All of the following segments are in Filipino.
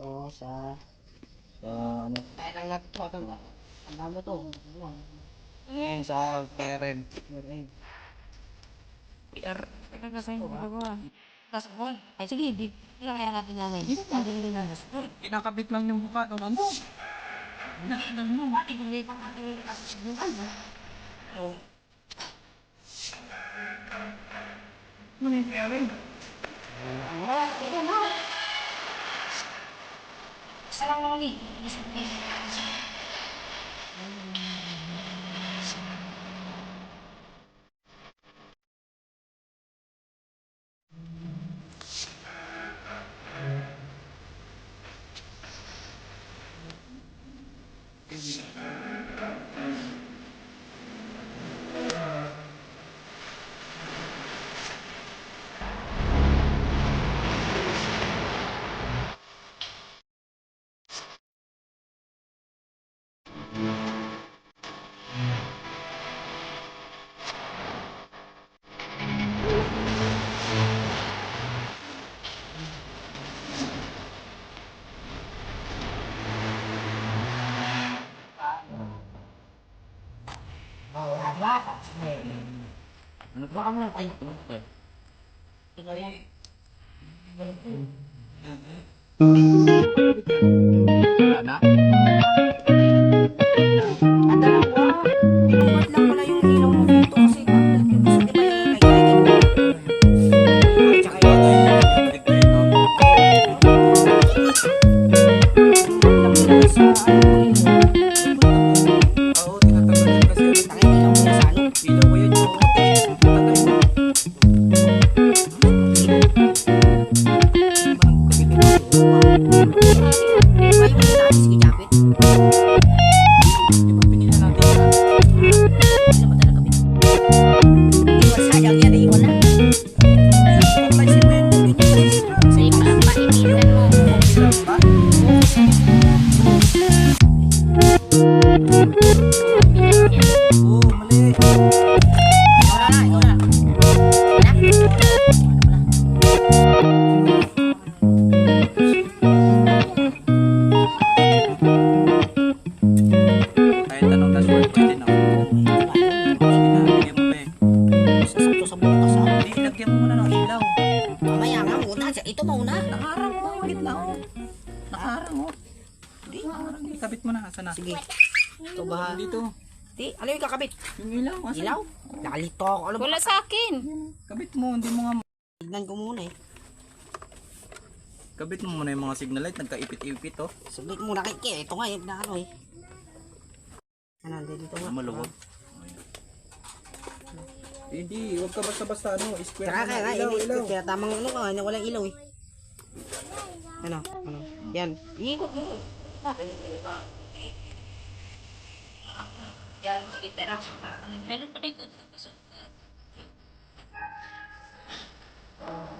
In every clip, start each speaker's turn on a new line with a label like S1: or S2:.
S1: Oo, sa...
S2: Sa ano?
S1: Ay, lang nagtuwatan ba? Ang dami to.
S2: Ngayon sa parent.
S3: PR. Ano na sa'yo? Magawa. Tapos mo. Ay, sige, di. Hindi na kaya natin nanay. Hindi na natin nanay.
S2: Kinakabit lang yung mukha. Ano ano?
S3: Ano mo? Ko hindi pa natin ano.
S2: Oo. Ano yung parent?
S3: Ah, kaya na. Isa lang naman eh.
S2: Ano ba kami ng kayo? Ana? Oo, mali.
S3: Ikaw na, ikaw na.
S2: Kahit anong dashboard pwede na.
S3: Ito mauna.
S2: Nakaharang mo, yung gitna oh. Nakaharang oh. Hindi, nakaharang. Mo na, asa na?
S3: Sige. Ito ba?
S2: Dito.
S3: Di, ano yung kakabit?
S2: Yung ilaw, asa?
S3: Ilaw? Nakalito ako. Ano ba?
S4: Wala sa akin.
S2: Kabit mo, hindi mo nga
S3: Tignan ko muna eh.
S2: Kabit mo muna yung mga signal light, nagkaipit-ipit oh.
S3: Subit muna kay Kaya. Ito nga eh. Na ano eh. Ano, dito nga.
S2: Maluwag. Hindi, wag ka basta-basta ano, square
S3: Kaya
S2: na
S3: kaya
S2: ilaw,
S3: ini-
S2: ilaw.
S3: Kaya tamang ano ka. na Walang ilaw eh. Ano? Ano? Yan. Ikot mo.
S4: Yan, litera. Meron pa rin.
S3: Ano ba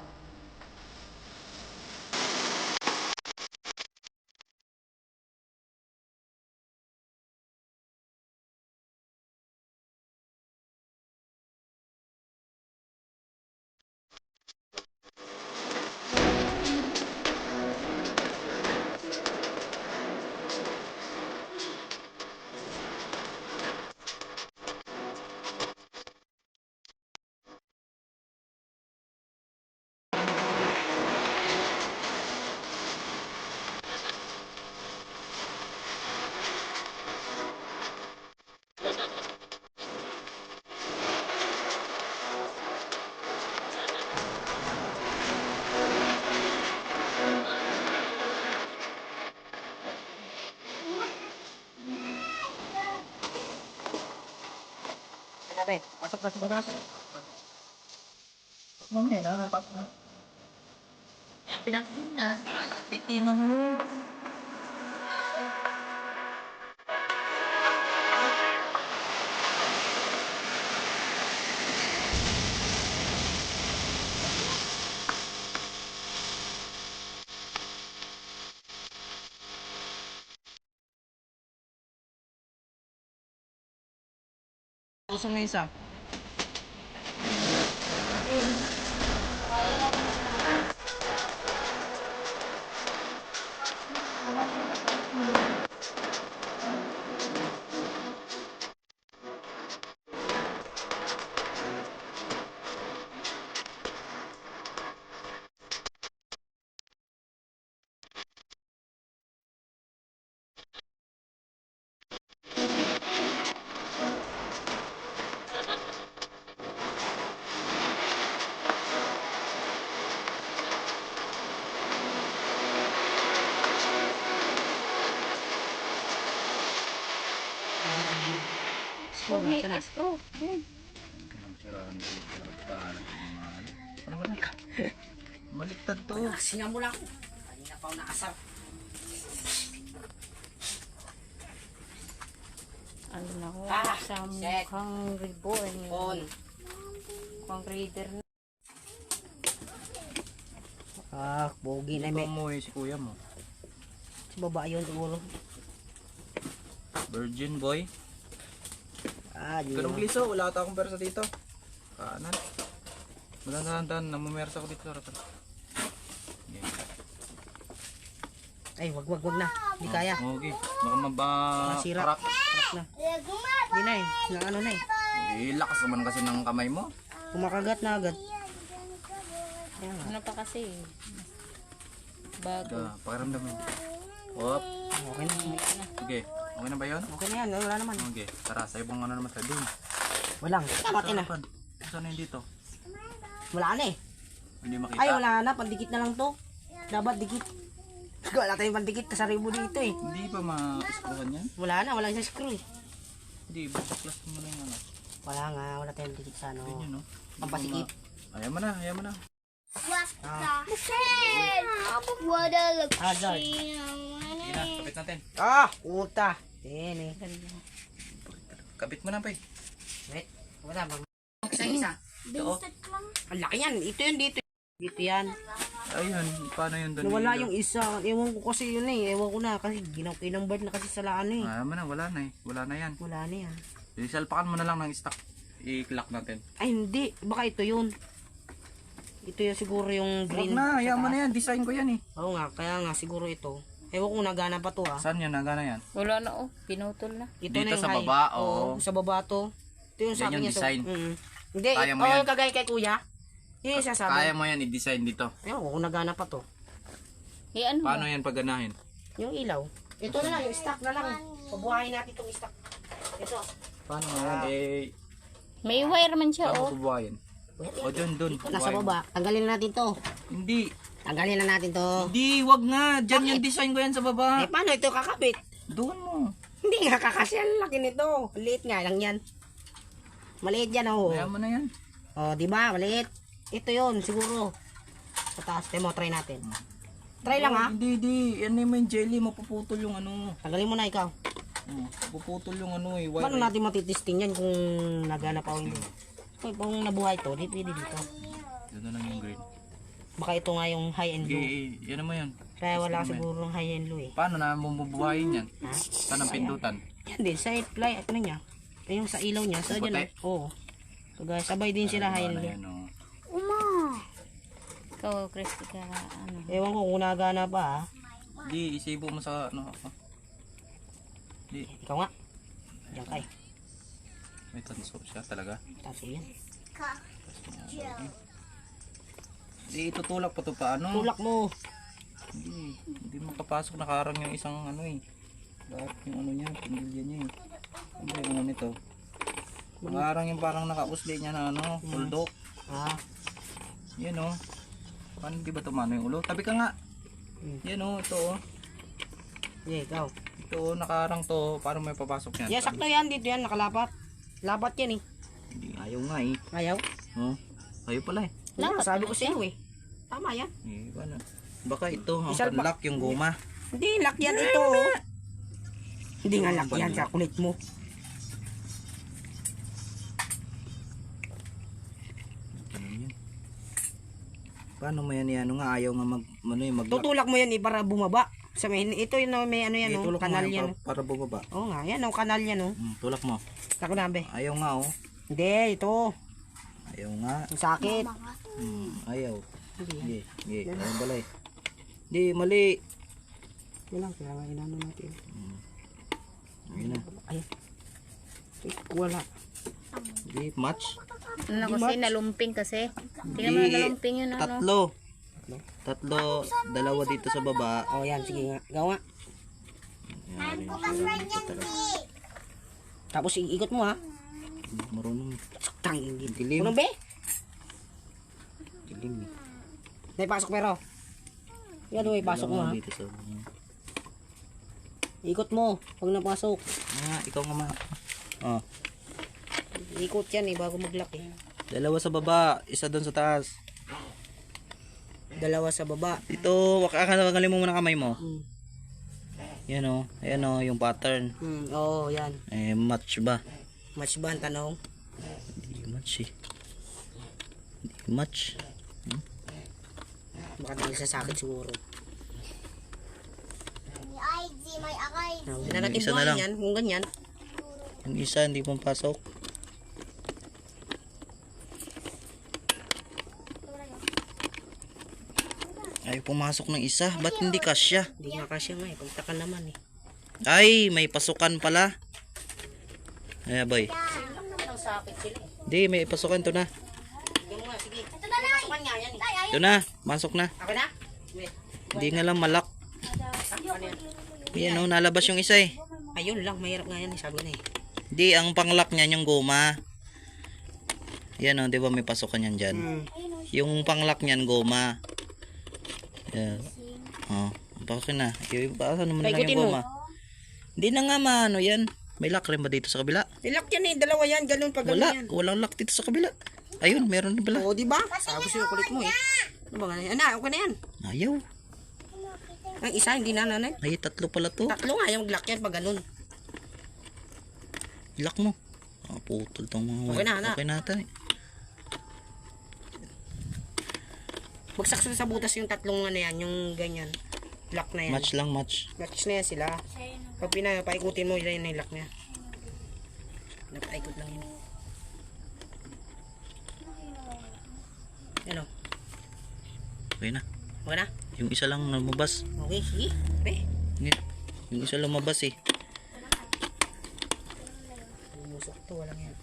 S2: Pasok na sa bagas. Mamaya na, pasok na.
S4: Pinakita na. Titima mo.
S2: Puso mo isa. Ano ba na? Baliktad to.
S3: Sinamula ko. Kanina pa ako nakasar.
S4: Ano na ko?
S3: Ah,
S4: sa mukhang reborn.
S3: On.
S4: Mukhang reader na.
S3: Ah, pogi na
S2: Ito
S3: may.
S2: mo eh, si kuya mo.
S3: Sa baba yun siguro.
S2: Virgin boy.
S3: Ah,
S2: Pero
S3: na.
S2: gliso, wala ata akong persa dito. Kanan. Magandaan, namumersa ko dito. Okay.
S3: Ay, wag wag wag na. Hindi kaya.
S2: Okay. Baka maba...
S3: Masira.
S2: crack.
S3: Sarap na. Hindi na eh. Na ano na eh.
S2: Eh, lakas naman kasi ng kamay mo.
S3: Kumakagat na agad. Kaya nga.
S4: Ano pa kasi? Bago.
S2: Da, pakiramdam mo. Hop.
S3: Okay na.
S2: Sige. Okay na ba yun?
S3: Okay na yan. Wala naman.
S2: Okay. Tara, sa ibang ano naman tayo. Doon.
S3: Walang. Pati na.
S2: Saan? Na yun dito?
S3: Wala na eh.
S2: Hindi makita.
S3: Ay, wala na. Pandikit na lang to. Dapat dikit. Wala tayong pandikit. Kasari mo dito eh.
S2: Hindi pa ma-screwan yan?
S3: Wala na. Wala sa screw eh.
S2: Hindi, basaklas mo na yung ano.
S3: Wala nga. Wala tayong dikit sa ano.
S2: Yun, no?
S3: Pampasikip.
S2: Ayaw mo na, ayaw mo na.
S3: Ah, George.
S2: Sige na, kapit natin.
S3: Ah, uta. Yan eh.
S2: Kapit mo na, pay.
S3: Wait. Wala. Mag... Isa-isa.
S2: Ito, oh.
S3: Ang laki yan. Ito yun dito. Dito yan.
S2: Ayun, paano yun doon?
S3: Nawala yung isa. Ewan ko kasi yun eh. Ewan ko na. Kasi ginaw kinambard na kasi sa laan eh.
S2: Mo na, wala na eh. Wala na yan.
S3: Wala na yan.
S2: Isalpakan mo na lang ng stock. I-clock natin.
S3: Ay hindi. Baka ito yun. Ito yung siguro yung
S2: Huwag
S3: green.
S2: na, ayaw mo na yan. Design ko yan eh.
S3: Oo nga. Kaya nga siguro ito. Ewan ko nagana pa to ah.
S2: Saan yan? Nagana yan?
S4: Wala na oh. Pinutol na.
S3: Ito
S2: Dito
S3: na yung
S2: sa
S3: high.
S2: baba, oo.
S3: Sa baba to. Ito yung sa
S2: Yan
S3: akin
S2: yung design.
S3: So, mm. Hindi.
S2: Kaya mo
S3: Oo,
S2: yan.
S3: kagaya kay kuya. Yun yung sasabi.
S2: Kaya mo yan i-design dito.
S3: Ewan ko kung nagana pa to.
S4: Eh ano
S2: Paano
S4: ba?
S2: yan paganahin?
S3: Yung ilaw. Ito na lang. Yung stock na lang. Pabuhayin natin itong stock. Ito.
S2: Paano yan? Eh,
S4: May wire man siya
S2: paano
S4: oh.
S2: bubuhayin? O dun, dun.
S3: Nasa baba. Tanggalin na natin to.
S2: Hindi.
S3: Tanggalin na natin to.
S2: Hindi, wag nga. Diyan yung design ko yan sa baba.
S3: Eh, paano ito kakabit?
S2: Doon mo.
S3: Hindi nga kakasya. Ang laki nito. Maliit nga lang yan. Maliit yan, oh.
S2: Ayaw mo na yan.
S3: Oh, di ba? Maliit. Ito yon siguro. Sa taas. Demo, try natin. Try lang, ha?
S2: Hindi, hindi. Yan mo yung jelly. Mapuputol yung ano.
S3: Tanggalin mo na ikaw.
S2: Oh, Mapuputol yung ano eh.
S3: Paano natin matitesting yan kung nagana pa o hindi? Kung kung nabuhay to, di pwede dito.
S2: Doon na lang yung green.
S3: Baka ito nga yung high and low.
S2: eh, yan naman yan.
S3: Kaya wala siguro high and low eh.
S2: Paano na mabubuhayin yan? Saan ang pindutan?
S3: Yan din, sa fly, ano niya? Ito yung sa ilaw niya. Sa dyan, oh. Oo. Kagaya, sabay din sila high and
S2: Ano
S3: low.
S2: yan, oh.
S4: Ikaw, Christy ka ano.
S3: Ewan ko kung nagana pa ha.
S2: Di, isibo mo sa ano. ah. Di,
S3: Ikaw nga. Diyan kay.
S2: May tanso siya talaga.
S3: Taso yan.
S2: Di, itutulak pa to pa ano.
S3: Tulak mo.
S2: Hindi, hindi makapasok nakarang yung isang ano eh. Lahat yung ano niya, pindilya niya eh. Ano ba yung ano nito? Nakarang yung parang nakausli niya na ano, puldok.
S3: Ah.
S2: Yan oh. Paano di ba tumano yung ulo? Tabi ka nga. Yan oh, ito oh.
S3: Yeah, ikaw.
S2: Ito oh, nakarang to. Paano may papasok yan?
S3: Yeah, sakto yan. Dito yan, nakalapat. Lapat yan eh.
S2: Hindi, ayaw nga eh.
S3: Ayaw.
S2: Oh, ayaw pala eh.
S3: Lapat. Sabi ko sa'yo eh. Tama yan.
S2: Eh, paano? Baka ito, ang
S3: Isal pa-
S2: panlock yung goma.
S3: Hindi, lock yan ito. oh. Hindi nga lock yan sa kulit mo.
S2: Ano? Paano mo yan yan? Ano nga, ayaw nga mag, ano yung mag
S3: Tutulak mo yan eh para bumaba. Sa may, ito yun oh, may ano yan oh,
S2: tulak mo
S3: kanal yan.
S2: para, para bumaba.
S3: Oo nga, yan oh, kanal yan oh.
S2: Hmm, tulak mo.
S3: Tako na be.
S2: Ayaw nga oh.
S3: Hindi, ito.
S2: Ayaw nga.
S3: Ang sakit.
S2: Hmm, ayaw.
S3: Hindi.
S2: Hindi, hindi. Ayaw pala eh. Hindi, mali.
S3: Yun lang, kaya nga inano natin.
S2: Ayun na.
S3: Ay. Eh, wala.
S2: Hindi, match.
S4: Ano kasi, nalumping kasi. Tingnan mo
S2: Hindi.
S4: nalumping yun ano.
S2: Tatlo. Tatlo, dalawa dito sa baba.
S3: Oh, yan, sige nga. Gawa.
S2: Yan.
S3: Tapos ikot mo ha.
S2: Marunong.
S3: Saktang ingin.
S2: Dilim.
S3: Unang be?
S2: Dilim eh.
S3: Naipasok pero. Yan oh, ipasok mo ha.
S2: Dito sa...
S3: Ikot mo. Pag napasok.
S2: Ah, ikaw nga ma. Oh.
S3: Ikot yan eh, bago maglaki.
S2: Dalawa sa baba, isa doon sa taas.
S3: Dalawa sa baba.
S2: Dito, wakakalin mo muna kamay mo.
S3: Hmm.
S2: Yan o, ayan o, yung pattern.
S3: Hmm, oo, yan.
S2: Eh, match ba?
S3: Match ba ang tanong?
S2: Hindi match eh. Hindi match.
S3: Baka dahil sa sakit siguro.
S5: Ay, di may akay.
S3: Now, hindi na natin
S2: Isa na
S3: buhayin
S2: lang.
S3: yan. Kung ganyan.
S2: Yung isa, hindi pumpasok. Ay, pumasok ng isa. Ba't hindi kasya?
S3: Hindi nga kasya nga eh. Pagtaka naman eh.
S2: Ay, may pasukan pala. Ay, boy. Hindi, may pasukan. Ito na.
S3: Ito nga, sige. Ito na eh.
S2: Ito na. Masok na.
S3: Ako na?
S2: Hindi nga lang malak.
S3: Ano yan?
S2: Yan o, nalabas yung isa eh.
S3: Ayun lang, mahirap nga yan eh. Sabi na eh.
S2: Hindi, ang panglock niyan yung goma. Yan o, di ba may pasukan yan dyan?
S3: Hmm.
S2: Yung panglock niyan, goma. Yan. Oh, bakit na? Ipasan mo na lang yung goma. Hindi na nga maano yan. May lock rin ba dito sa kabila?
S3: Ilak yan eh. Dalawa yan. Ganun
S2: Wala,
S3: ganun yan.
S2: walang lock dito sa kabila. Ayun, meron din pala.
S3: Oo, di ba? Sabi sa'yo kulit mo eh. Ano ba nga yan? Ano, okay na yan.
S2: Ayaw.
S3: Ang isa, hindi na nanay.
S2: Ay, tatlo pala to.
S3: Tatlo nga yung glock yan pag ganun.
S2: Lock mo. Ah, putol tong mga
S3: Okay na, anak.
S2: Okay na ata eh.
S3: Bagsak sa butas yung tatlong ano yan, yung ganyan. Lock na yan.
S2: Match lang, match.
S3: Match na yan sila. Pag pinapaikutin mo, yun yung lock niya. Napaikot lang yun. Ano?
S2: Okay na.
S3: Okay na?
S2: Yung isa lang lumabas.
S3: Okay, sige. Pre.
S2: Yung isa lumabas eh.
S3: Bumusok to, walang yan.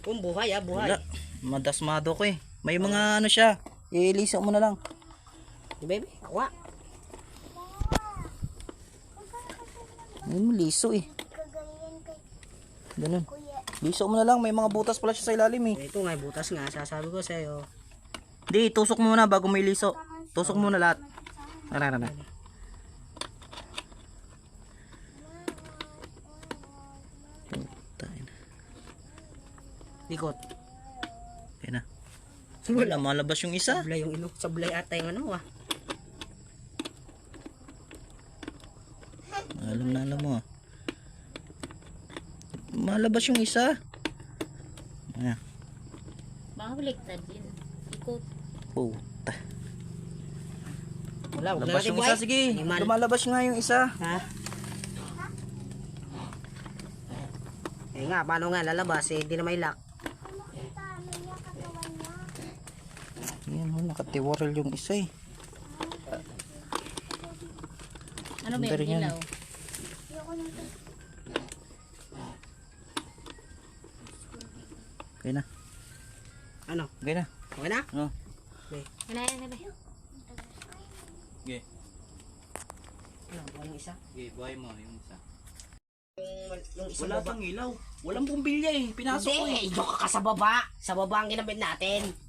S3: Kung buhay ah, buhay.
S2: Wala. Madasmado ko eh. May mga ano siya. Ilisa mo na lang.
S3: Baby, akwa.
S2: May liso eh. Ganun. Liso mo na lang. May mga butas pala siya sa ilalim eh.
S3: Ito nga, butas nga. Sasabi ko sa'yo.
S2: Hindi, tusok mo muna bago may liso. Tusok mo na lahat. Tara. Tayo na.
S3: Likot.
S2: Wala, malabas yung isa.
S3: Sablay yung ino. Sablay ata yung ano ah.
S2: Alam na alam mo. ah. Malabas yung isa. Ayan.
S4: Baka baliktad yun. Ikot.
S2: Puta.
S3: Wala, na
S2: Labas yung isa, sige. Lumalabas nga yung isa.
S3: Ha? Eh nga, paano nga lalabas? Eh, hindi na may lock.
S2: Yan, nakatiwarel yung isa eh.
S4: Ano ba yung ilaw?
S2: Okay na.
S3: Ano?
S2: Okay na.
S3: Okay na?
S2: Oh.
S4: Ano yan, ano ba?
S2: Okay.
S3: Ano? Buhay yung isa?
S2: Okay, buhay mo yung isa.
S3: Yung, yung isa
S2: Wala
S3: baba.
S2: pang ilaw. Walang bumbilya eh. Pinasok ko eh.
S3: Hindi, doon ka sa baba. Sa baba ang ginamit natin.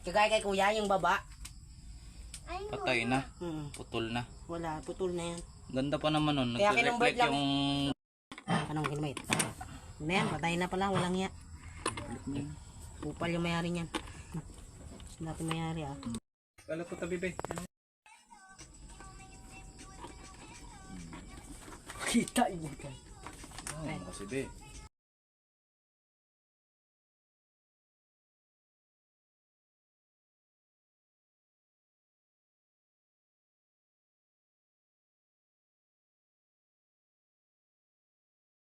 S3: Kagaya kay kuya, yung baba.
S2: Patay na.
S3: Hmm.
S2: Putol na.
S3: Wala, putol na yan.
S2: Ganda pa naman nun.
S3: Kaya
S2: Nagre-reflect
S3: lang.
S2: yung...
S3: Anong ginamit? Ano yan? Patay na pala, walang iya. Pupal yung mayari niyan. Dati mayari ah.
S2: Kala ko tabi be.
S3: Kita yun.
S2: Oh, kasi be.